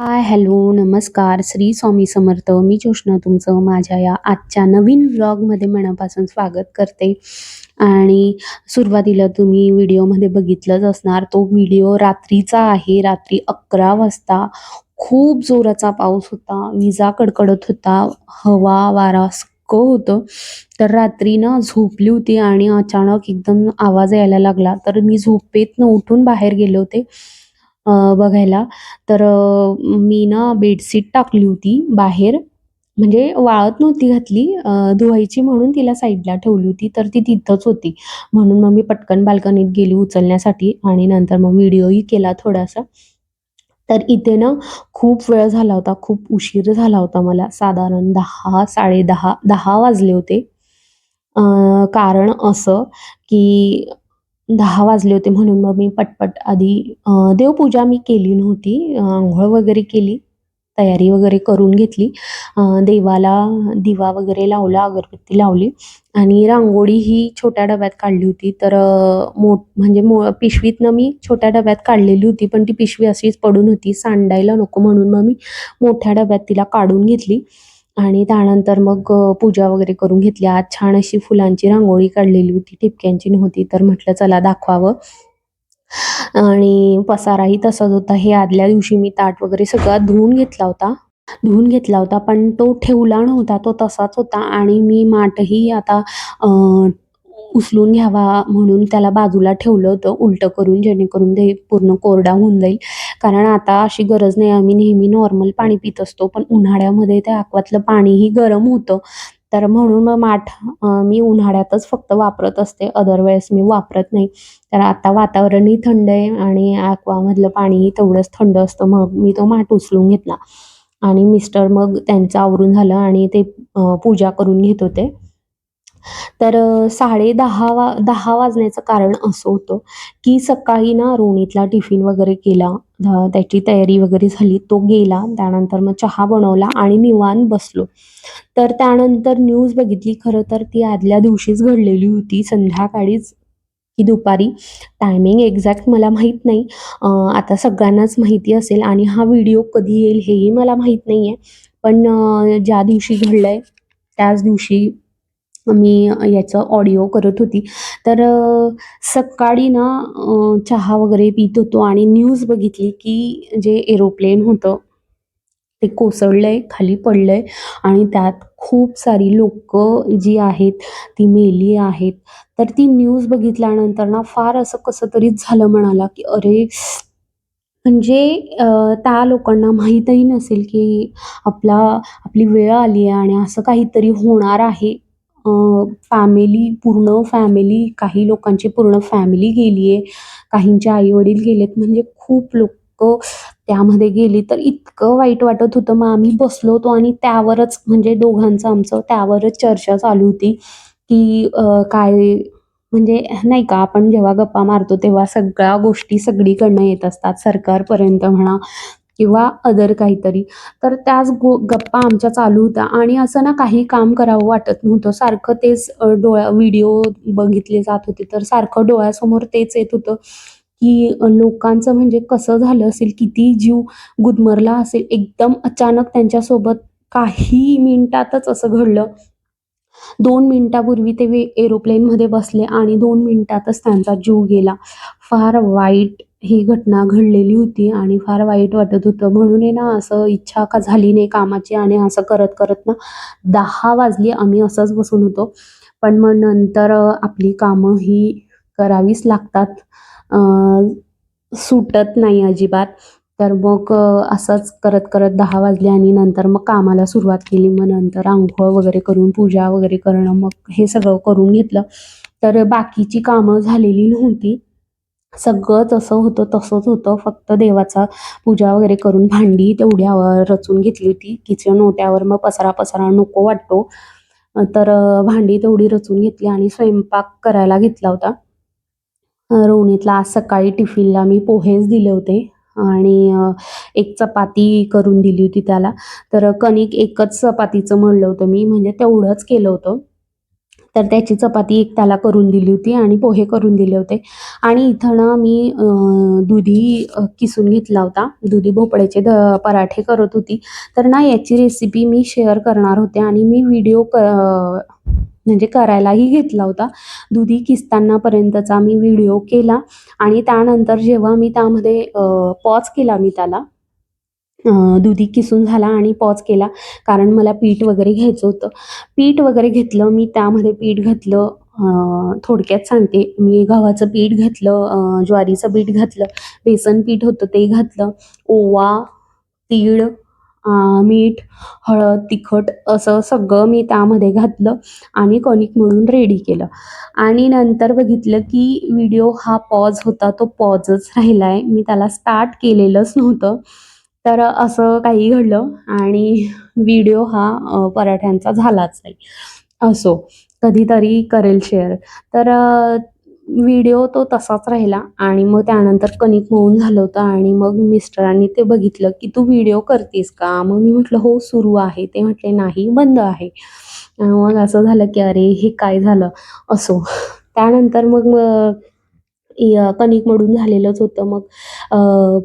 Hi hello नमस्कार. श्री स्वामी समर्थ. मी जोष्ना तुमचं माझ्या या आजच्या नवीन व्लॉगमध्ये मनापासून स्वागत करते. आणि सुरुवातीला तुम्ही व्हिडिओमध्ये बघितलंच असणार तो व्हिडिओ रात्रीचा आहे. रात्री अकरा वाजता खूप जोराचा पाऊस होता. विजा कडकडत होता. हवा वारा सगळं होतं. तर रात्री ना झोपली होती आणि अचानक एकदम आवाज यायला लागला. तर मी झोपेतनं उठून बाहेर गेले होते. बघायला. तर मी ना बेडशीट टाकली होती बाहेर. म्हणजे वाळत नव्हती घातली. धुवायची म्हणून तिला साईडला ठेवली होती. तर ती तिथंच होती. म्हणून मग मी पटकन बाल्कनीत गेली उचलण्यासाठी आणि नंतर मग व्हिडिओही केला थोडासा. तर इथे ना खूप वेळ झाला होता. खूप उशीर झाला होता मला. साधारण दहा साडे दहा दहा वाजले होते. कारण असं की दहा वाजले होते म्हणून मग मी पटपट आधी देवपूजा मी केली नव्हती. आंघोळ वगैरे केली तयारी वगैरे करून घेतली. देवाला दिवा वगैरे लावला अगरबत्ती लावली. आणि रांगोळी ही छोट्या डब्यात काढली होती. तर मोठ म्हणजे मो पिशवीतनं मी छोट्या डब्यात काढलेली होती पण ती पिशवी अशीच पडून होती. सांडायला नको म्हणून मग मी मोठ्या डब्यात तिला काढून घेतली. आणि त्यानंतर मग पूजा वगैरे करून घेतली. आज छान अशी फुलांची रांगोळी काढलेली होती ठिपक्यांची नव्हती तर म्हटलं चला दाखवावं. आणि पसाराही तसाच होता. हे आदल्या दिवशी मी ताट वगैरे सगळा धुवून घेतला होता. धुवून घेतला होता पण तो ठेवला नव्हता तो तसाच होता. आणि मी माठही आता उचलून घ्यावा म्हणून त्याला बाजूला ठेवलं होतं उलटं करून जेणेकरून ते पूर्ण कोरडा होऊन जाईल. कारण आता अशी गरज नाही आम्ही नेहमी नॉर्मल पाणी पित असतो पण उन्हाळ्यामध्ये त्या आकवातलं पाणीही गरम होतं. तर म्हणून मग माठ मी उन्हाळ्यातच फक्त वापरत असते. अदर मी वापरत नाही. तर आता वातावरणही थंड आहे आणि आकवामधलं पाणीही तेवढंच थंड असतं. मग मी तो माठ उचलून घेतला आणि मिस्टर मग त्यांचं आवरून झालं आणि ते पूजा करून घेत होते. तर साडे दहा वा दहा वाजण्याचं कारण असं होतं की सकाळी ना रोनीतला टिफिन वगैरे केला त्याची तयारी वगैरे झाली तो गेला त्यानंतर मग चहा बनवला आणि निवान बसलो. तर त्यानंतर न्यूज बघितली खरं तर ती आदल्या दिवशीच घडलेली होती संध्याकाळीच की दुपारी. टायमिंग एक्झॅक्ट मला माहीत नाही. आता सगळ्यांनाच माहिती असेल आणि हा व्हिडिओ कधी येईल हेही मला माहीत नाही आहे पण ज्या दिवशी घडलं आहे त्याच दिवशी मी याचं ऑडिओ करत होती. तर सकाळी ना चहा वगैरे पीत होतो आणि न्यूज बघितली की जे एरोप्लेन होतं ते कोसळलं आहे खाली पडलं आहे आणि त्यात खूप सारी लोक जी आहेत ती मेली आहेत. तर ती न्यूज बघितल्यानंतर ना फार असं कसं तरी झालं म्हणाला की अरे म्हणजे त्या लोकांना माहीतही नसेल की आपला आपली वेळ आली आहे आणि असं काहीतरी होणार आहे. फॅमिली पूर्ण फॅमिली काही लोकांची पूर्ण फॅमिली गेली आहे काहींचे आईवडील गेलेत. म्हणजे खूप लोक त्यामध्ये गेली. तर इतकं वाईट वाटत होतं. मग आम्ही बसलो होतो आणि त्यावरच म्हणजे दोघांचं आमचं त्यावरच चर्चा चालू होती की काय म्हणजे नाही का आपण जेव्हा गप्पा मारतो तेव्हा सगळ्या गोष्टी सगळीकडनं येत असतात. सरकारपर्यंत म्हणा किंवा अदर काहीतरी. तर त्याच गो गप्पा आमच्या चालू होत्या. आणि असं ना काही काम करावं वाटत नव्हतं. सारखं तेच डोळ्या व्हिडिओ बघितले जात होते. तर सारखं डोळ्यासमोर तेच येत होतं की लोकांचं म्हणजे कसं झालं असेल किती जीव गुदमरला असेल. एकदम अचानक त्यांच्यासोबत काही मिनिटातच असं घडलं. दोन मिनिटापूर्वी ते एरोप्लेन एरोप्लेनमध्ये बसले आणि दोन मिनिटातच त्यांचा जीव गेला. फार वाईट ही घटना घडलेली होती आणि फार वाईट वाटत होतं. म्हणून आहे ना असं इच्छा का झाली नाही कामाची आणि असं करत करत ना दहा वाजली आम्ही असंच बसून होतो. पण मग नंतर आपली कामं ही करावीच लागतात. सुटत नाही अजिबात. तर मग असंच करत करत दहा वाजले आणि नंतर मग कामाला सुरुवात केली. मग नंतर आंघोळ वगैरे करून पूजा वगैरे करणं मग हे सगळं करून घेतलं. तर बाकीची कामं झालेली नव्हती. सगळं जसं होतं तसंच होतं. फक्त देवाचा पूजा वगैरे करून भांडी तेवढ्यावर रचून घेतली होती. किचन ओट्यावर मग पसरा पसरा नको वाटतो. तर भांडी तेवढी रचून घेतली आणि स्वयंपाक करायला घेतला होता. अ, आज सकाळी टिफिनला मी पोहेच दिले होते आणि एक चपाती करून दिली होती त्याला. तर कणिक एकच चपातीचं म्हणलं होतं मी म्हणजे तेवढंच केलं होतं. तर त्याची चपाती एक त्याला करून दिली होती आणि पोहे करून दिले होते. आणि इथं ना मी दुधी किसून घेतला होता. दुधी भोपळ्याचे द पराठे करत होती. तर ना याची रेसिपी मी शेअर करणार होते आणि मी व्हिडिओ क म्हणजे करायलाही घेतला होता. दुधी किसतानापर्यंतचा मी व्हिडिओ केला आणि त्यानंतर जेव्हा मी त्यामध्ये पॉज केला मी त्याला दुधी किसून झाला आणि पॉज केला. कारण मला पीठ वगैरे घ्यायचं होतं. पीठ वगैरे घेतलं मी त्यामध्ये पीठ घातलं. थोडक्यात सांगते. मी गव्हाचं पीठ घातलं ज्वारीचं पीठ घातलं बेसन पीठ होतं ते घातलं. ओवा तीळ मीठ हळद तिखट असं सगळं मी त्यामध्ये घातलं आणि कणिक म्हणून रेडी केलं. आणि नंतर बघितलं की व्हिडिओ हा पॉज होता तो पॉजच राहिला आहे मी त्याला स्टार्ट केलेलंच नव्हतं. तर असं काही घडलं आणि व्हिडिओ हा पराठ्यांचा झालाच नाही. असो कधीतरी करेल शेअर तर व्हिडिओ तो तसाच राहिला आणि मग त्यानंतर कणिक होऊन झालं होतं आणि मग मिस्टरांनी ते बघितलं की तू व्हिडिओ करतेस का? मग मी म्हटलं हो सुरू आहे. ते म्हटले नाही बंद आहे. मग असं झालं की अरे हे काय झालं? असो. त्यानंतर मग कणिक मळून झालेलंच होतं. मग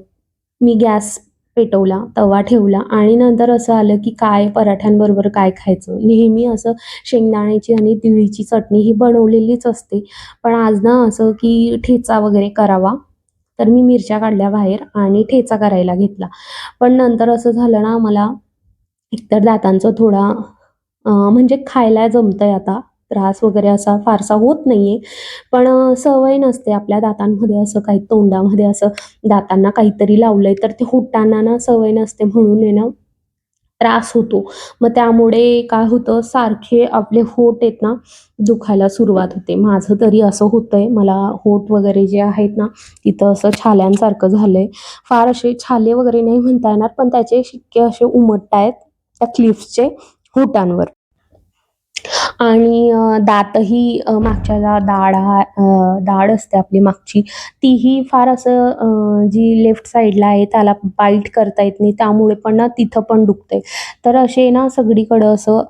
मी गॅस पेटवला तवा ठेवला आणि नंतर असं आलं की काय पराठ्यांबरोबर काय खायचं? नेहमी असं शेंगदाण्याची आणि तिळीची चटणी ही बनवलेलीच असते. पण आज ना असं की ठेचा वगैरे करावा. तर मी मिरच्या काढल्या बाहेर आणि ठेचा करायला घेतला. पण नंतर असं झालं ना मला एकतर दातांचं थोडा म्हणजे खायला जमतंय आता. त्रास वगैरे असा फारसा होत नाहीये. पण सवय नसते आपल्या दातांमध्ये असं काही तोंडामध्ये असं दातांना काहीतरी लावलंय तर ते हुट्टांना ना सवय नसते म्हणून आहे ना त्रास होतो. मग त्यामुळे काय होतं सारखे आपले होठ आहेत ना दुखायला सुरुवात होते. माझं तरी असं होतंय मला होठ वगैरे जे आहेत ना तिथं असं छाल्यांसारखं झालंय. फार असे छाले वगैरे नाही म्हणता येणार पण त्याचे शिक्के असे उमटतायत त्या क्लिफ्सचे होटांवर. आणि दातही मागच्या ज्या दाढ हा दाढ असते आपली मागची तीही फार असं जी लेफ्ट साईडला आहे त्याला बाईट करता येत नाही त्यामुळे पण ना तिथं पण दुखतंय. तर असे ना सगळीकडं असं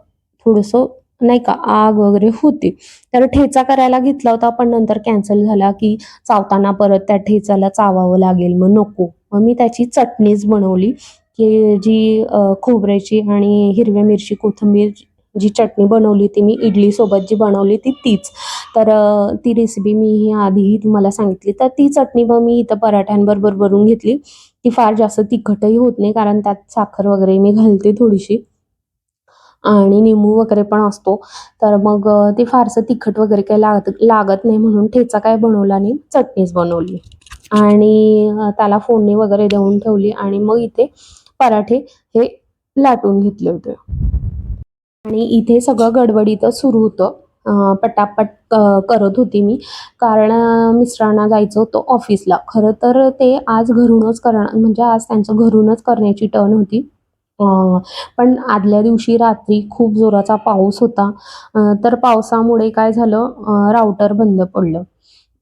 थोडंसं नाही का आग वगैरे होती. तर ठेचा करायला घेतला होता पण नंतर कॅन्सल झाला की चावताना परत त्या ठेचाला चावावं लागेल मग नको. मग मी त्याची चटणीच बनवली की जी खोबऱ्याची आणि हिरव्या मिरची कोथिंबीर जी चटणी बनवली ती मी इडलीसोबत जी बनवली ती तीच. तर ती रेसिपी मी ही आधीही तुम्हाला सांगितली. तर ती चटणी मग मी इथं पराठ्यांबरोबर भरून घेतली. ती फार जास्त तिखटही होत नाही कारण त्यात साखर वगैरे मी घालते थोडीशी. आणि निंबू वगैरे पण असतो. तर मग ते फारसं तिखट वगैरे काही लागत लागत नाही म्हणून ठेचा काय बनवला नाही चटणीच बनवली. आणि त्याला फोडणी वगैरे देऊन ठेवली आणि मग इथे पराठे हे लाटून घेतले होते. आणि इथे सगळं गडबडीतच सुरू होतं. पटापट करत होती मी. कारण मिस्टरांना जायचं होतं ऑफिसला. खरं तर ते आज घरूनच करणार म्हणजे आज त्यांचं घरूनच करण्याची टर्न होती. पण आदल्या दिवशी रात्री खूप जोराचा पाऊस होता. तर पावसामुळे काय झालं राऊटर बंद पडलं.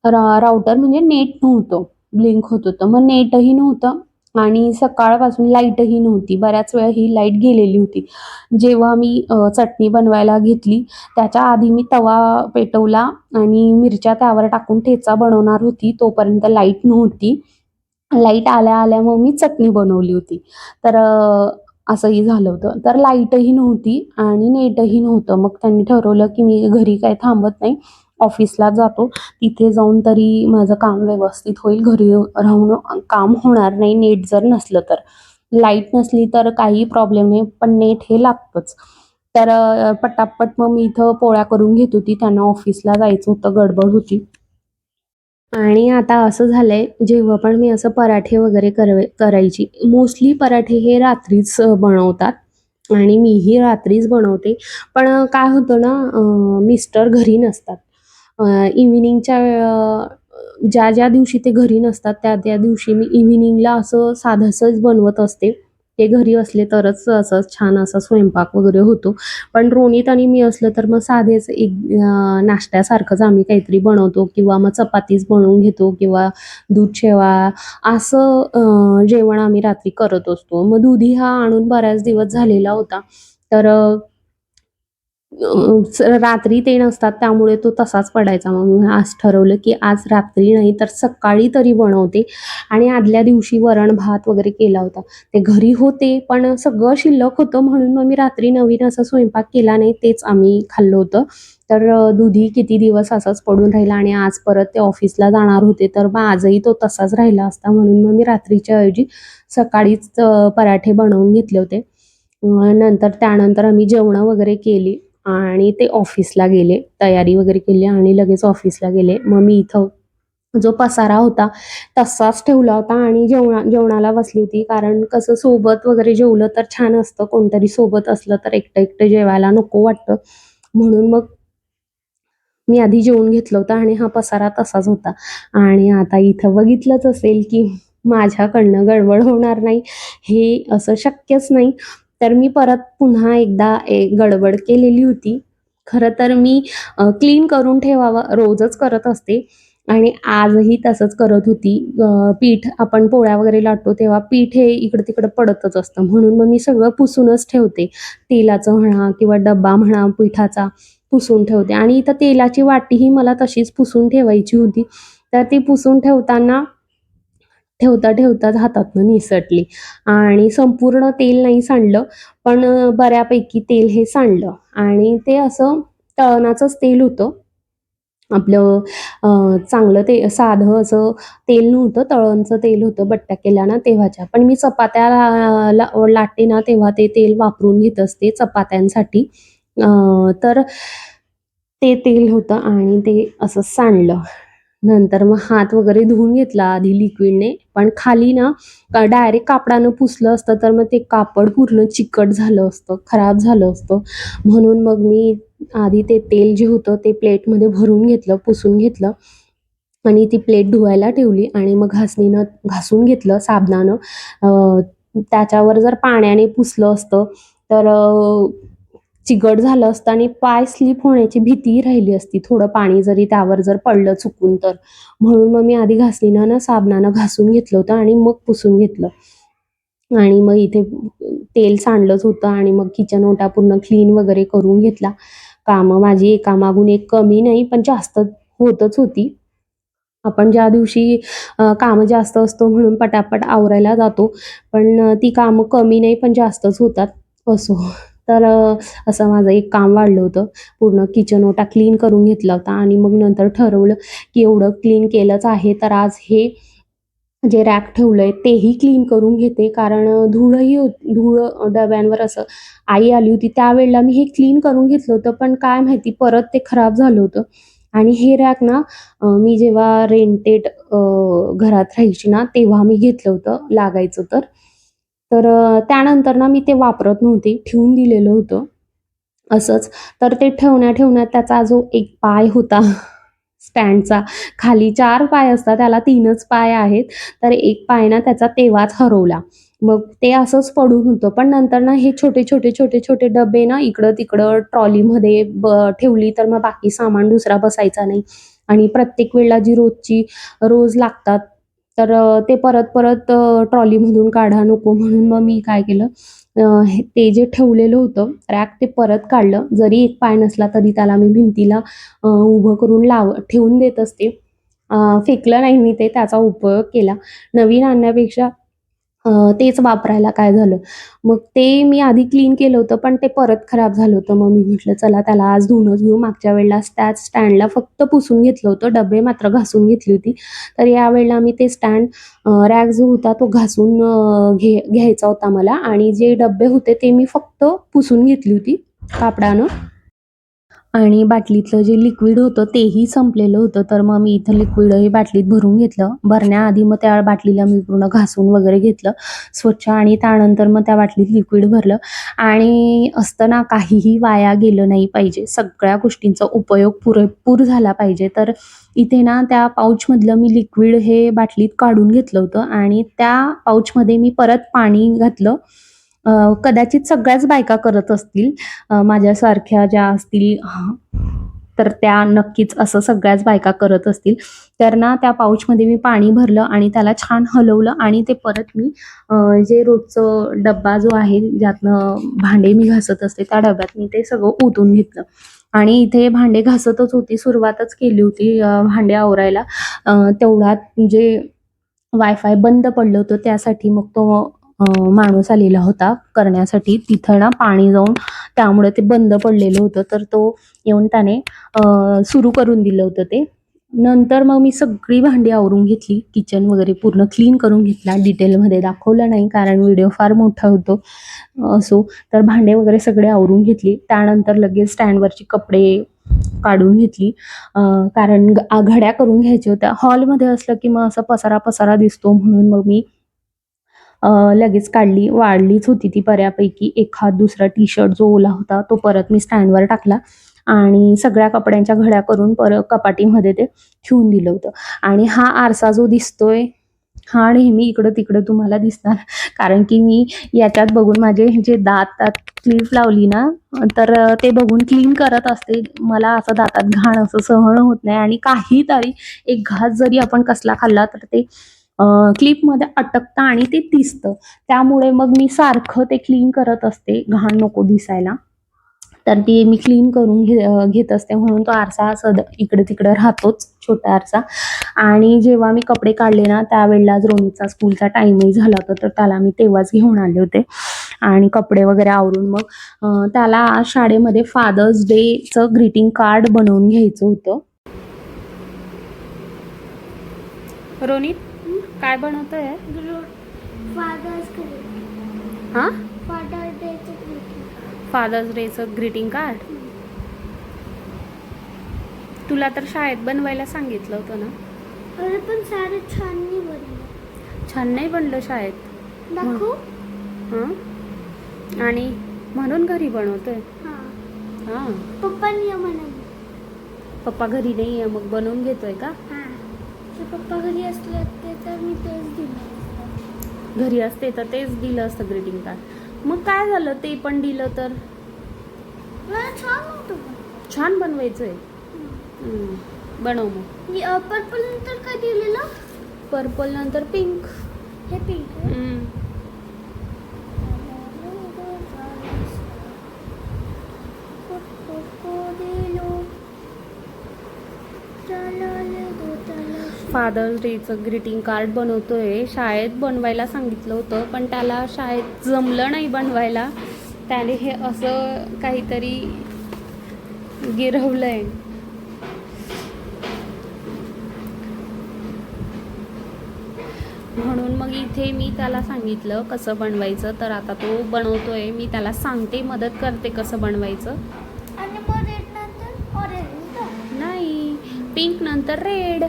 रा राऊटर म्हणजे नेट नव्हतं. ब्लिंक होत होतं. मग नेटही नव्हतं. आणि सकाळपासून लाईटही नव्हती. बऱ्याच वेळा ही लाइट गेलेली होती. जेव्हा मी चटणी बनवायला घेतली त्याच्या आधी मी तवा पेटवला आणि मिरच्या त्यावर टाकून ठेचा बनवणार होती तोपर्यंत लाइट नव्हती. लाइट आल्या आल्या मग मी चटणी बनवली होती. तर असंही झालं होतं. तर लाईटही नव्हती आणि नेटही नव्हतं. मग त्यांनी ठरवलं की मी घरी काय थांबत नाही. ऑफिसला जातो. तिथे जाऊन तरी माझं काम व्यवस्थित होईल. घरी राहून काम होणार नाही नेट जर नसलं तर. लाइट नसली तर काही प्रॉब्लेम नाही पण नेट हे लागतंच. तर पटापट मग मी इथं पोळ्या करून घेत होती. त्यांना ऑफिसला जायचं होतं गडबड होती. आणि आता असं झालंय जेव्हा पण मी असं पराठे वगैरे करवे करायची. मोस्टली पराठे हे रात्रीच बनवतात. आणि मीही रात्रीच बनवते. पण काय होतं ना मिस्टर घरी नसतात. इव्हिनिंगच्या ज्या ज्या दिवशी ते घरी नसतात त्या त्या दिवशी मी इव्हिनिंगला असं साधंसंच बनवत असते. ते घरी असले तरच असं छान असा स्वयंपाक वगैरे होतो. पण रोणीत आणि मी असलं तर मग साधेच एक नाश्त्यासारखंच आम्ही काहीतरी बनवतो किंवा मग चपातीच बनवून घेतो किंवा दूध शेवा असं जेवण आम्ही रात्री करत असतो. मग दुधी हा आणून बऱ्याच दिवस झालेला होता. तर रात्री ते नसतात त्यामुळे तो तसाच पडायचा. मग आज ठरवलं, की आज रात्री नाही तर सकाळी तरी बनवते आणि आदल्या दिवशी वरण-भात वगैरे केला होता. ते घरी होते, पण सगळं शिल्लक होतं म्हणून मग मी रात्री नवीन असा स्वयंपाक केला नाही. तेच आम्ही खाल्लं होतं. तर दुधी किती दिवस असाच पडून राहिला आणि आज परत ते ऑफिसला जाणार होते, तर मग आजही तो तसाच राहिला असता. म्हणून मग मी रात्रीच्या ऐवजी सकाळीच पराठे बनवून घेतले होते. नंतर त्यानंतर आम्ही जेवणं वगैरे केली आणि ते ऑफिसला गेले. तयारी वगैरे केली आणि लगेच ऑफिसला गेले. मग मी इथं जो पसारा होता तसाच ठेवला होता आणि जेवणा जेवणाला बसली होती. कारण कसं सोबत वगैरे जेवलं तर छान असतं. कोणतरी सोबत असलं तर एकटं-एकटं जेवायला नको वाटतं. म्हणून मग मी आधी जेवून घेतलं होतं आणि हा पसारा तसाच होता. आणि आता इथं बघितलंच असेल, की माझ्याकडनं गडबड होणार नाही, हे असं शक्यच नाही. तर मी परत पुन्हा एकदा एक गडबड केलेली होती. खरं तर मी क्लीन करून ठेवावं रोजच करत असते आणि आजही तसंच करत होती. पीठ आपण पोळ्या वगैरे लाटतो तेव्हा पीठ हे इकडं-तिकडं पडतच असतं. म्हणून मग मी सगळं पुसूनच ठेवते. तेलाचं म्हणा किंवा डब्बा म्हणा पिठाचा पुसून ठेवते आणि इथं तेलाची वाटीही मला तशीच पुसून ठेवायची होती. तर ती पुसून ठेवताना ठेवता-ठेवताच हातातनं निसटली आणि संपूर्ण तेल नाही सांडलं, पण बऱ्यापैकी तेल हे सांडलं आणि ते असं तळणाचंच तेल होतं. आपलं चांगलं ते साधं असं तेल नव्हतं, तळणचं तेल होतं बट्ट्या केल्या ना तेव्हाच्या. पण मी चपात्या ला ला लाटते ना तेव्हा ते तेल वापरून घेत असते चपात्यांसाठी. तर ते तेल होतं आणि ते असं सांडलं. नंतर मग हात वगैरे धुवून घेतला आधी लिक्विडने, पण खाली ना का डायरेक्ट कापडानं पुसलं असतं तर मग ते कापड पूर्ण चिकट झालं असतं, खराब झालं असतं. म्हणून मग मी आधी ते तेल जे होतं ते प्लेटमध्ये भरून घेतलं, पुसून घेतलं आणि ती प्लेट धुवायला ठेवली आणि मग घासणीनं घासून घेतलं साबणानं. त्याच्यावर जर पाण्याने पुसलं असतं तर चिकट झालं असतं आणि पाय स्लिप होण्याची भीतीही राहिली असती, थोडं पाणी जरी त्यावर जर पडलं चुकून तर. म्हणून मग मी आधी घासणीनं ना साबणानं घासून घेतलं होतं आणि मग पुसून घेतलं. आणि मग इथे तेल सांडलंच होतं आणि मग किचन ओटा पूर्ण क्लीन वगैरे करून घेतला. कामं माझी एकामागून एक कमी नाही, पण जास्त होतच होती. आपण ज्या दिवशी कामं जास्त असतो म्हणून पटापट आवरायला जातो, पण ती कामं कमी नाही, पण जास्तच होतात. असो. तर असं माझं एक काम वाढलं होतं. पूर्ण किचन ओटा क्लीन करून घेतला होता आणि मग नंतर ठरवलं, की एवढं क्लीन केलंच आहे, तर आज हे जे रॅक ठेवलंय तेही क्लीन करून घेते. कारण धूळही धूळ डब्यांवर असं आई आली होती त्यावेळेला मी हे क्लीन करून घेतलं होतं, पण काय माहिती परत ते खराब झालं होतं. आणि हे रॅक ना मी जेव्हा रेंटेड घरात राहायची ना, तेव्हा मी घेतलं होतं लागायचं तर. तर त्यानंतर ना मी ते वापरत नव्हते, ठेवून दिलेलं होतं असंच. तर ते ठेवण्या-ठेवण्यात त्याचा जो एक पाय होता स्टँडचा, खाली चार पाय असतात, त्याला तीनच पाय आहेत. तर एक पाय ना त्याचा तेव्हाच हरवला. मग ते असंच पडून होतं. पण नंतर ना हे छोटे-छोटे, छोटे-छोटे डबे ना इकडं-तिकडं ट्रॉलीमध्ये ब ठेवली तर मग बाकी सामान दुसरा बसायचा नाही आणि प्रत्येक वेळेला जी रोजची रोज लागतात, तर ते परत-परत ट्रॉलीमधून काढा नको म्हणून मग मी काय केलं हे ते जे ठेवलेलं होतं रॅक ते परत काढलं. जरी एक पाय नसला तरी त्याला मी भिंतीला उभं करून लाव ठेवून देत असते. फेकलं नाही मी ते, त्याचा उपयोग केला. नवीन आणण्यापेक्षा तेच वापरायला काय झालं. मग ते मी आधी क्लीन केलं होतं, पण ते परत खराब झालं होतं. मग मी म्हटलं चला त्याला आज धुवूनच घेऊ. मागच्या वेळेला त्याच स्टँडला फक्त पुसून घेतलं होतं, डब्बे मात्र घासून घेतली होती. तर यावेळेला मी ते स्टँड रॅग रॅक जो होता तो घासून घे घ्यायचा होता मला आणि जे डब्बे होते ते मी फक्त पुसून घेतली होती कापडानं. आणि बाटलीतलं जे लिक्विड होतं तेही संपलेलं होतं. तर मग मी इथं लिक्विड हे बाटलीत भरून घेतलं. भरण्याआधी मग त्या बाटलीला मी पूर्ण घासून वगैरे घेतलं स्वच्छ आणि त्यानंतर मग त्या बाटलीत लिक्विड भरलं आणि असतं ना काहीही वाया गेलं नाही पाहिजे. सगळ्या गोष्टींचा उपयोग पुरेपूर झाला पाहिजे. तर इथे ना त्या पाऊचमधलं मी लिक्विड हे बाटलीत काढून घेतलं होतं आणि त्या पाऊचमध्ये मी परत पाणी घातलं. कदाचित सगळ्याच बायका करत असतील. माझ्यासारख्या ज्या असतील तर त्या नक्कीच असं सगळ्याच बायका करत असतील तर ना त्या पाऊचमध्ये मी पाणी भरलं आणि त्याला छान हलवलं आणि ते परत मी जे रोजचं डब्बा जो आहे ज्यातनं भांडे मी घासत असते त्या डब्यात मी ते सगळं ओतून घेतलं आणि इथे भांडे घासतच होती सुरुवातच केली होती भांडे आवरायला तेवढ्यात जे वायफाय बंद पडलं होतं त्यासाठी मग तो माणूस आलेला होता. करण्यासाठी तिथं ना पाणी जाऊन त्यामुळे ते बंद पडलेलं होतं. तर तो येऊन त्याने सुरू करून दिलं होतं ते. नंतर मग मी सगळी भांडी आवरून घेतली. किचन वगैरे पूर्ण क्लीन करून घेतला. डिटेलमध्ये दाखवलं नाही कारण व्हिडिओ फार मोठा होतो. असो तर भांडे वगैरे सगळे आवरून घेतली. त्यानंतर लगेच स्टँडवरची कपडे काढून घेतली. कारण ग- घड्या करून घ्यायच्या होत्या. हॉलमध्ये असलं की मग असं पसारा पसारा दिसतो म्हणून मग मी लगेच काढली वाढलीच होती ती बऱ्यापैकी. एखाद दुसरा टी शर्ट जो ओला होता तो परत मी स्टँडवर टाकला आणि सगळ्या कपड्यांच्या घड्या करून परत कपाटीमध्ये ते ठेवून दिलं होतं. आणि हा आरसा जो दिसतोय हा नेहमी इकडं तिकडं तुम्हाला दिसणार. कारण की मी याच्यात बघून माझे जे दातात क्लिप लावली ना तर ते बघून क्लीन करत असते. मला असं दातात घाण असं सहन होत नाही. आणि काहीतरी एक घास जरी आपण कसला खाल्ला तर ते क्लिपमध्ये अटकतं आणि ते दिसतं. त्यामुळे मग मी सारखं ते क्लीन करत असते घाण नको दिसायला. तर ते मी क्लीन करून घे घेत असते म्हणून तो आरसा सद इकडे तिकडे राहतोच छोटा आरसा. आणि जेव्हा मी कपडे काढले ना त्यावेळेला रोनीचा स्कूलचा टाईमही झाला होता तर त्याला मी तेव्हाच घेऊन आले होते. आणि कपडे वगैरे आवरून मग त्याला शाळेमध्ये फादर्स डेचं ग्रीटिंग कार्ड बनवून घ्यायचं होतं. रोनित? काय बनवतोय? हा? डेचं फादर्स डेचं ग्रीटिंग कार्ड तुला तर शाळेत बनवायला सांगितलं होतं ना? अरे पण सारे छान नाही बनलं. छान नाही बनलं शाळेत? हं? आणि म्हणून घरी बनवतोय? हा. हां. म्हणाले पप्पा घरी नाही आहे मग बनवून घेतोय का? हा. पप्पा घरी असले तर मी तेच दिलं. घरी असते तर तेच दिलं असतं ग्रीटिंग कार्ड मग काय झालं? ते पण दिलं तर? छान. छान बनवायचंय? हं. बनव मग. पर्पल नंतर काय दिलेलं? पर्पल नंतर पिंक हे पिंक फादर्स डेचं ग्रीटिंग कार्ड बनवतोय. शाळेत बनवायला सांगितलं होतं पण त्याला शाळेत जमलं नाही बनवायला. त्याने हे असं काहीतरी गिरवलंय. म्हणून मग इथे मी त्याला सांगितलं कसं बनवायचं तर आता तो बनवतोय. मी त्याला सांगते मदत करते कसं बनवायचं. नाही पिंक नंतर रेड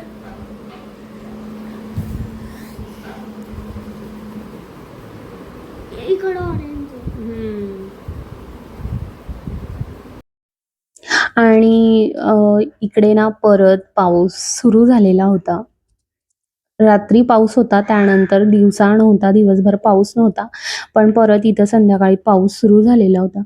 इकडं ऑरेंज आणि इकडे ना परत पाऊस सुरू झालेला होता. रात्री पाऊस होता त्यानंतर दिवसा नव्हता दिवसभर पाऊस नव्हता. पण परत इथं संध्याकाळी पाऊस सुरू झालेला होता.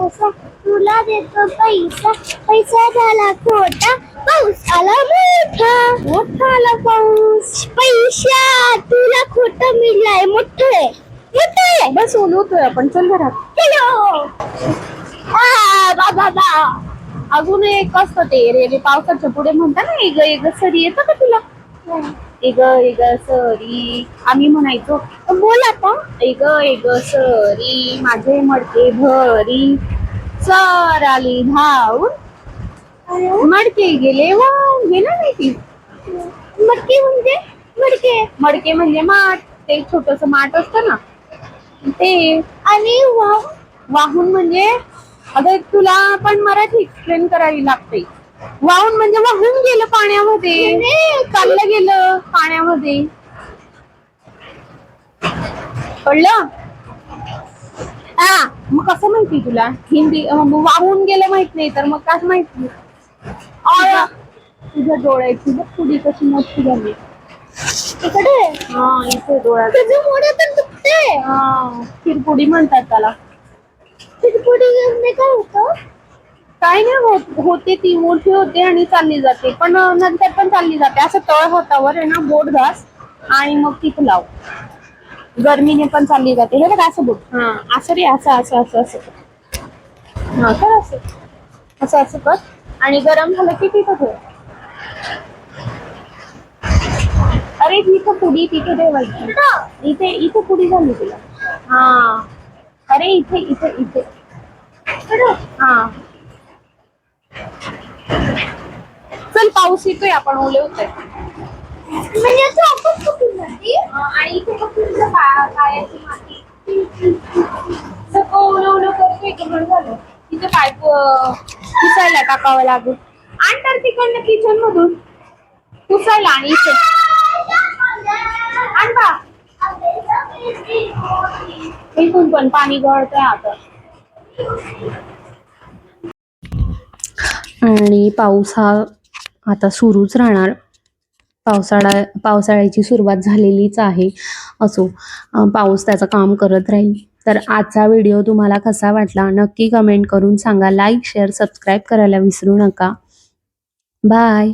पाऊस तुला देतो पैसा. पैसा झाला खोटा पाऊस आला मोठा. मोठा आला पाऊस. पैसा तुला खोट मिळाय मोठे मोठे बस ओलवतोय आपण. चल घरात. हॅलो आ बाबा बा अजून एक असतं ते. रे रे पावसाच्या पुढे म्हणता ना एग सरी येतं का तुला? एग एग सरी. आम्ही म्हणायचो बोल आता. एग एग सरी माझे मडके भरी. सर आली धावून. मडके गेले वाहून गेला नाही ती. मडके म्हणजे? मडके. मडके म्हणजे माठ. ते छोटस माठ असतं ना. ते. आणि वाव वाहून म्हणजे अगं तुला पण मराठी एक्सप्लेन करावी लागते. वाहून म्हणजे वाहून गेलं पाण्यामध्ये. म्हणजे चाललं गेलं पाण्यामध्ये. कळलं? हा मग कसं माहिती तुला? हिंदी वाहून गेलं माहीत नाही तर मग काय माहिती? तुझ्या- डोळ्याची बघ पुढी कशी मोठी झाली? इकडे. हा इथे डोळ्यात. तुझं मोठं तर दुखते हा चिरपुडी म्हणतात त्याला. घेऊन काय होतं. काय नाही होत होते ती मोठी होते आणि चालली जाते. पण नंतर पण चालली जाते. असं तळ हातावर आहे ना बोट घास आणि मग तिथं लाव. गरमीने पण चालली जाते. हे बघ असं बोट. हा असं रे असं असं असं असं. हा कर असं. असं असं कर. आणि गरम झालं की तिथं ठेव. अरे तिथं पुडी तिथे ठेवायची. इथे इथे पुडी झाली तुला. हा. अरे इथे इथे इथे. हा. चल पाऊस येतोय आपण ओले होतोय. म्हणजे तू आपण कुठून आणि इथे पा- पायाची माती. सगळं ओलं ओलं करतोय झालं. तिथे पाईप प- पुसायला टाकावं लागेल. आण तर तिकडनं किचन मधून पुसायला आणि इथे. आण बा इथून पण पाणी गळतंय आता. आणि पाऊस हा आता सुरूच राहणार. पावसाळा पावसाळ्याची सुरुवात झालेलीच आहे असो. पाऊस त्याचं काम करत राहील. तर आजचा व्हिडिओ तुम्हाला कसा वाटला नक्की कमेंट करून सांगा. लाईक शेअर सबस्क्राईब करायला विसरू नका. बाय